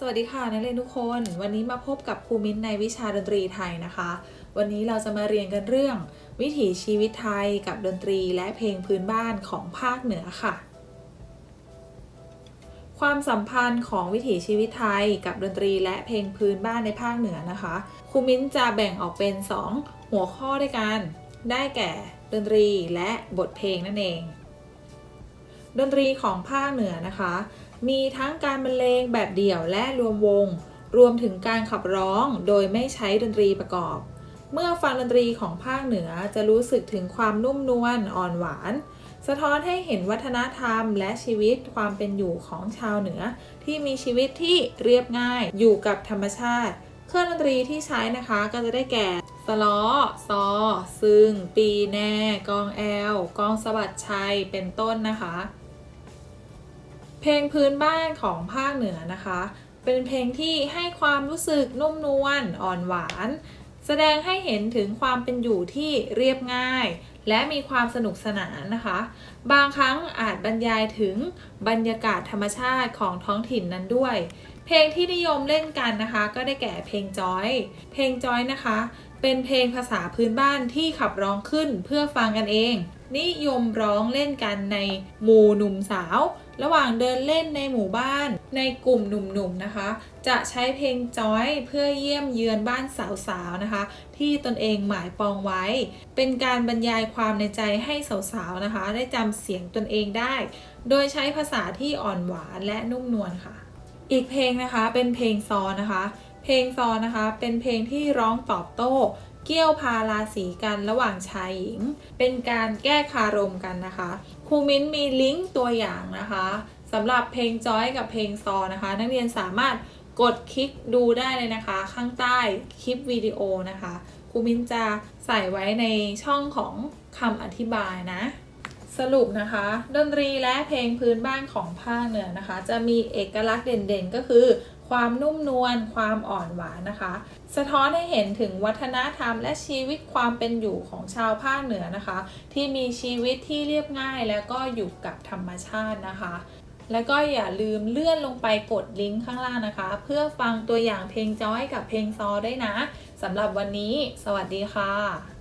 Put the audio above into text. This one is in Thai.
สวัสดีค่ะนักเรียนทุกคน วันนี้มาพบกับครูมิ้นในวิชาดนตรีไทยนะคะ วันนี้เราจะมาเรียนกันเรื่อง วิถีชีวิตไทยกับดนตรีและเพลงพื้นบ้านของภาคเหนือค่ะ ความสัมพันธ์ของวิถีชีวิตไทยกับดนตรีและเพลงพื้นบ้านในภาคเหนือนะคะครูมิ้นจะแบ่งออกเป็น 2 หัวข้อด้วยกัน ได้แก่ดนตรีและบทเพลงนั่นเอง ดนตรีของภาคเหนือนะคะ มีทั้งการบรรเลงแบบเดี่ยวและรวมวง รวมถึงการขับร้องโดยไม่ใช้ดนตรีประกอบ เมื่อฟังดนตรีของภาคเหนือจะรู้สึกถึงความนุ่มนวลอ่อนหวาน สะท้อนให้เห็นวัฒนธรรมและชีวิตความเป็นอยู่ของชาวเหนือ ที่มีชีวิตที่เรียบง่ายอยู่กับธรรมชาติ เครื่องดนตรีที่ใช้นะคะก็จะได้แก่สล้อซอ ซึ่ง ปีแน่ กองแอล กองสะบัดชัย เป็นต้นนะคะ เพลงพื้นบ้านของภาคเหนือนะคะ เป็นเพลงที่ให้ความรู้สึกนุ่มนวลอ่อนหวาน แสดงให้เห็นถึงความเป็นอยู่ที่เรียบง่าย และมีความสนุกสนานนะคะ บางครั้งอาจบรรยายถึงบรรยากาศธรรมชาติของท้องถิ่นนั้นด้วย เพลงที่นิยมเล่นกันนะคะ ก็ได้แก่เพลงจอย เพลงจอยนะคะ เป็นเพลงภาษาพื้นบ้านที่ขับร้องขึ้นเพื่อฟังกันเอง นิยมร้องเล่นกันในหมู่หนุ่มสาว ระหว่างเดินเล่นในหมู่บ้าน ในกลุ่มหนุ่มๆนะคะ จะใช้เพลงจอยเพื่อเยี่ยมเยือนบ้านสาวๆนะคะ ที่ตนเองหมายปองไว้ เป็นการบรรยายความในใจให้สาวๆนะคะ ได้จำเสียงตนเองได้ โดยใช้ภาษาที่อ่อนหวานและนุ่มนวลค่ะ อีกเพลงนะคะเป็นเพลงซอนะคะ เพลงซอนะคะ เป็นเพลงที่ร้องตอบโต้ เกี่ยวพาราศีกันระหว่างชายหญิง เป็นการแก้คารมกันนะคะครูมิ้นมีลิงก์ตัวอย่างนะคะสำหรับเพลงจอยกับเพลงซอนะคะ นักเรียนสามารถกดคลิกดูได้เลยนะคะ ข้างใต้คลิปวิดีโอนะคะครูมิ้นจะใส่ไว้ในช่องของคำอธิบายนะ สรุปนะคะ ดนตรีและเพลงพื้นบ้านของภาคเหนือนะคะ จะมีเอกลักษณ์เด่นๆ ก็คือ ความนุ่มนวลความอ่อนหวานนะคะ สะท้อนให้เห็นถึงวัฒนธรรมและชีวิตความเป็นอยู่ของชาวภาคเหนือนะคะ ที่มีชีวิตที่เรียบง่ายแล้วก็อยู่กับธรรมชาตินะคะแล้วก็อย่าลืมเลื่อนลงไปกดลิงก์ข้างล่างนะคะ เพื่อฟังตัวอย่างเพลงจอยกับเพลงซอได้นะสำหรับวันนี้ สวัสดีค่ะ